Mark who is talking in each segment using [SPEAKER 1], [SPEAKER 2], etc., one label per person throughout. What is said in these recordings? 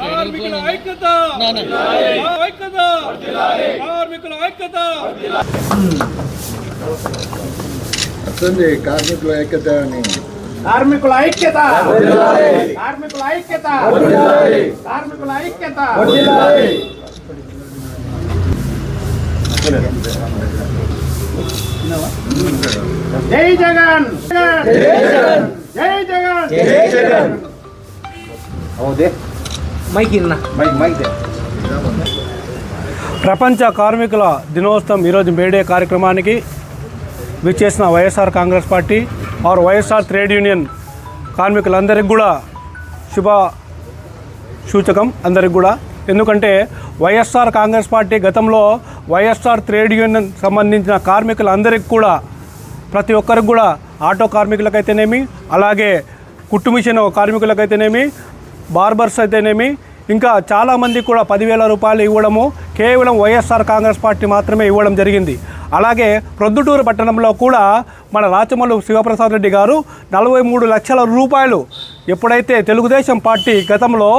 [SPEAKER 1] కార్మికుల ఐక్యత! ఐక్యత! కార్మికుల ఐక్యత!
[SPEAKER 2] వస్తుంది కార్మికుల ఐక్యత అని.
[SPEAKER 3] కార్మికుల ఐక్యత! కార్మికుల ఐక్యత! కార్మికుల ఐక్యత! జై జగన్! జై జగన్.
[SPEAKER 1] ప్రపంచ కార్మికుల దినోత్సవం ఈరోజు మేడే కార్యక్రమానికి విచ్చేసిన YSR Congress party R YSR trade union కార్మికులందరికీ కూడా శుభ సూచకం అందరికి కూడా. ఎందుకంటే వైఎస్ఆర్ కాంగ్రెస్ పార్టీ గతంలో వైఎస్ఆర్ ట్రేడ్ యూనియన్ సంబంధించిన కార్మికులందరికీ కూడా ప్రతి ఒక్కరికి కూడా ఆటో కార్మికులకైతేనేమి అలాగే కుట్టు మిషన్ కార్మికులకైతేనేమి బార్బర్స్ అయితేనేమి ఇంకా చాలామంది కూడా పదివేల రూపాయలు ఇవ్వడము కేవలం వైఎస్ఆర్ కాంగ్రెస్ పార్టీ మాత్రమే ఇవ్వడం జరిగింది. అలాగే ప్రొద్దుటూరు పట్టణంలో కూడా మన రాచమల్లు శివప్రసాద్ రెడ్డి గారు నలభై మూడు లక్షల రూపాయలు ఎప్పుడైతే తెలుగుదేశం పార్టీ గతంలో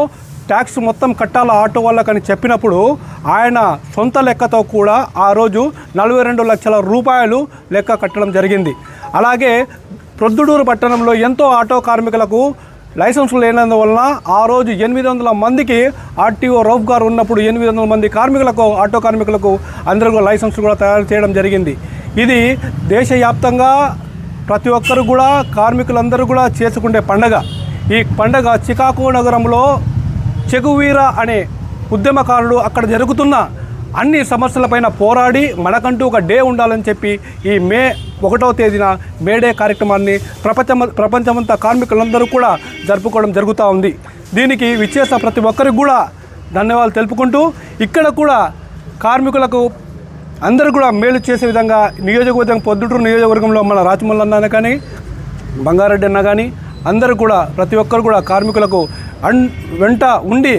[SPEAKER 1] ట్యాక్స్ మొత్తం కట్టాల ఆటో వాళ్ళకని చెప్పినప్పుడు ఆయన సొంత లెక్కతో కూడా ఆ రోజు నలభై రెండు లక్షల రూపాయలు లెక్క కట్టడం జరిగింది. అలాగే ప్రొద్దుడూరు పట్టణంలో ఎంతో ఆటో కార్మికులకు లైసెన్స్ లేనందువలన ఆ రోజు ఎనిమిది వందల మందికి ఆర్టీఓ రౌఫ్ గారు ఉన్నప్పుడు ఎనిమిది వందల మంది కార్మికులకు ఆటో కార్మికులకు అందరికీ లైసెన్స్ కూడా తయారు చేయడం జరిగింది. ఇది దేశవ్యాప్తంగా ప్రతి ఒక్కరు కూడా కార్మికులందరూ కూడా చేసుకునే పండగ. ఈ పండగ చికాగో నగరంలో చెగువీర అనే ఉద్యమకారుడు అక్కడ జరుగుతున్న అన్ని సమస్యలపైన పోరాడి మనకంటూ ఒక డే ఉండాలని చెప్పి ఈ మే ఒకటవ తేదీన మేడే కార్యక్రమాన్ని ప్రపంచం ప్రపంచమంతా కార్మికులందరూ కూడా జరుపుకోవడం జరుగుతూ ఉంది. దీనికి విచ్చేసిన ప్రతి ఒక్కరికి కూడా ధన్యవాదాలు తెలుపుకుంటూ ఇక్కడ కూడా కార్మికులకు అందరూ కూడా మేలు చేసే విధంగా నియోజకవర్గం పొద్దుటూరు నియోజకవర్గంలో మన రాజమల్లి అన్న కానీ బంగారెడ్డి అన్న కానీ అందరూ కూడా ప్రతి ఒక్కరు కూడా కార్మికులకు అండ్ వెంట ఉండి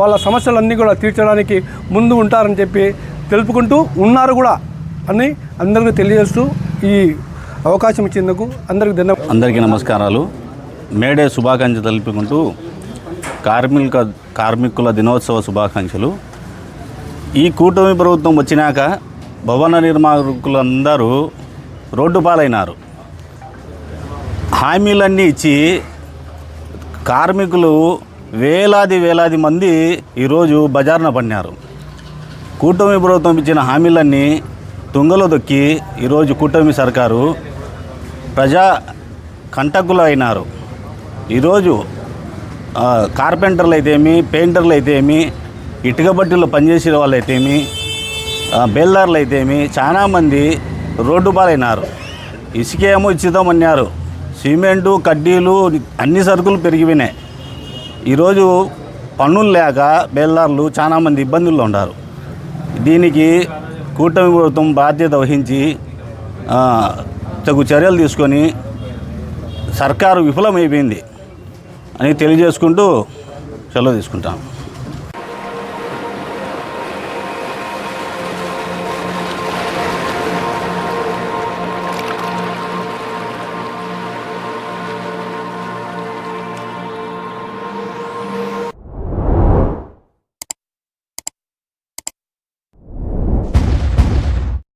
[SPEAKER 1] వాళ్ళ సమస్యలన్నీ కూడా తీర్చడానికి ముందు ఉంటారని చెప్పి తెలుపుకుంటూ ఉన్నారు కూడా అని అందరికీ తెలియజేస్తూ ఈ అవకాశం ఇచ్చేందుకు అందరికీ
[SPEAKER 4] అందరికీ నమస్కారాలు. మేడే శుభాకాంక్ష తెలుపుకుంటూ కార్మిక కార్మికుల దినోత్సవ శుభాకాంక్షలు. ఈ కూటమి ప్రభుత్వం వచ్చినాక భవన నిర్మాణకులందరూ రోడ్డు పాలైనారు. హామీలన్నీ ఇచ్చి కార్మికులు వేలాది వేలాది మంది ఈరోజు బజార్న పడినారు. కూటమి ప్రభుత్వం ఇచ్చిన హామీలన్నీ తుంగలో దొక్కి ఈరోజు కూటమి సర్కారు ప్రజా కంటకులు అయినారు ఈరోజు కార్పెంటర్లు అయితేమి పెయింటర్లు అయితేమి ఇటుక బట్టీలో పనిచేసే వాళ్ళు అయితేమి బేల్దార్లు అయితేమి చాలామంది రోడ్డు పాలైనారు. ఇసుకేమో ఇచ్చిదామన్నారు. సిమెంటు కడ్డీలు అన్ని సరుకులు పెరిగిపోయినాయి. ఈరోజు పన్నులు లేక బెల్లార్లు చాలామంది ఇబ్బందుల్లో ఉన్నారు. దీనికి కూటమి ప్రభుత్వం బాధ్యత వహించి తగు చర్యలు తీసుకొని సర్కారు విఫలమైపోయింది అని తెలియజేసుకుంటూ సెలవు తీసుకుంటాను.